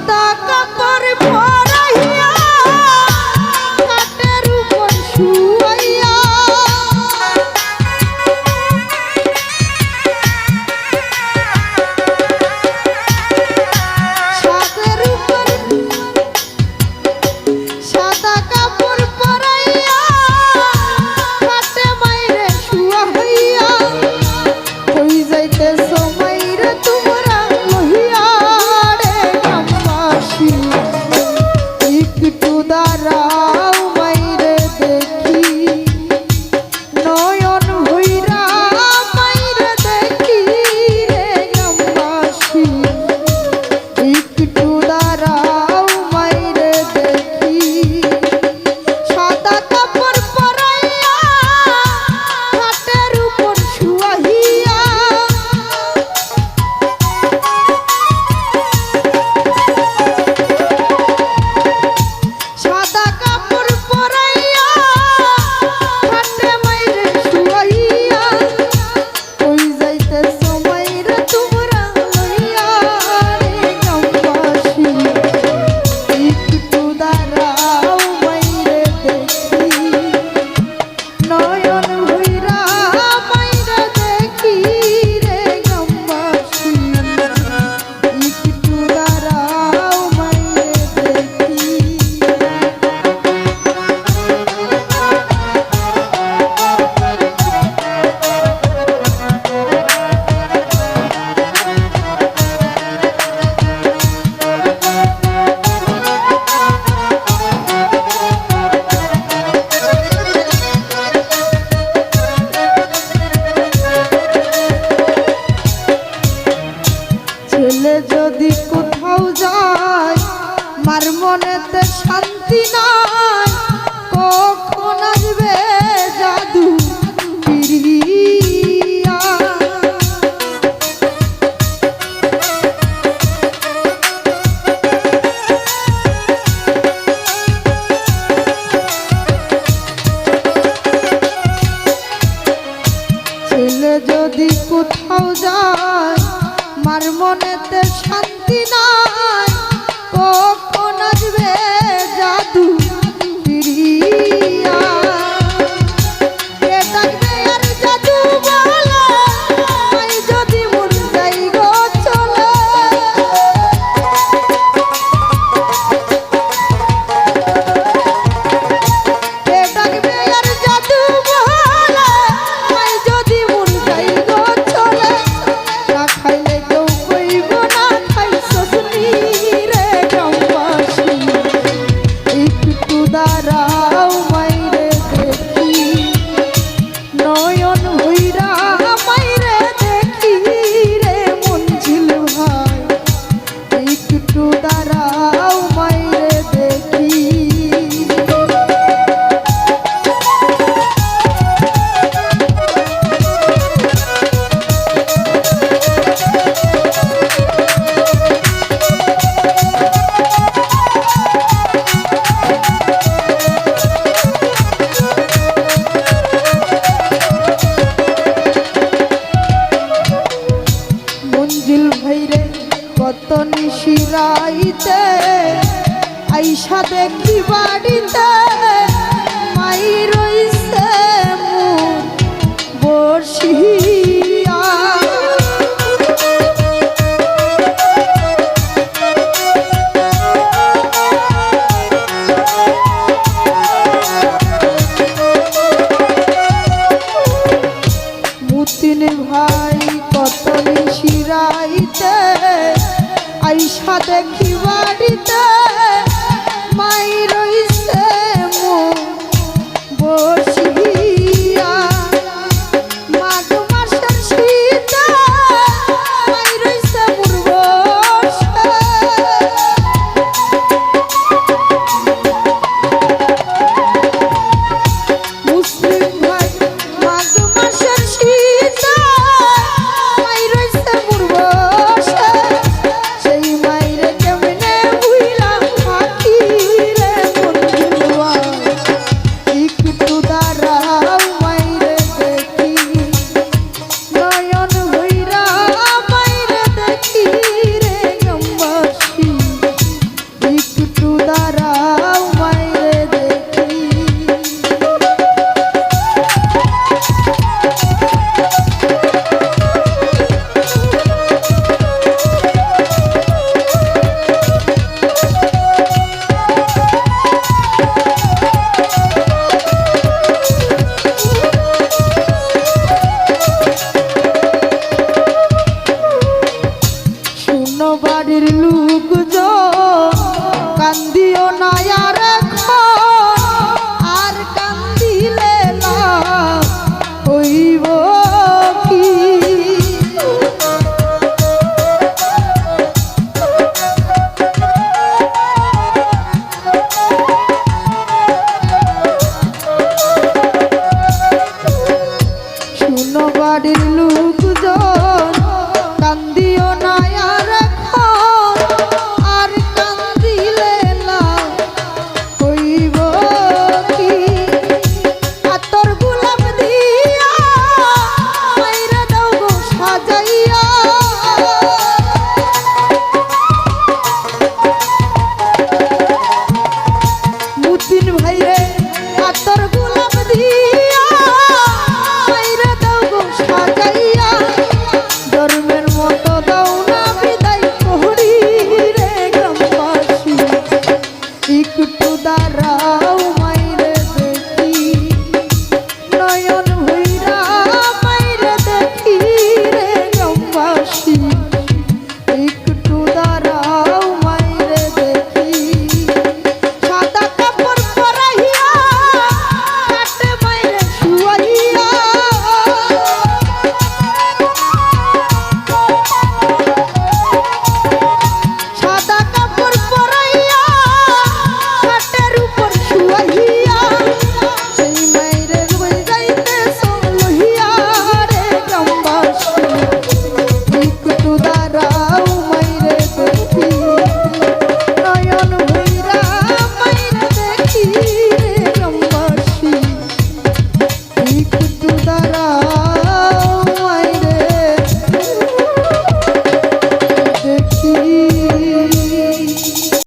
た শান্তি কখন আসবে জাদু ছেলে যদি কোথাও যায় মার মনেতে শান্তি একটু দাঁড়াও। আইসা দেখি বাড়িতে মাই রইছে বর্ষি ভাই কত দেখি বাড়িতে my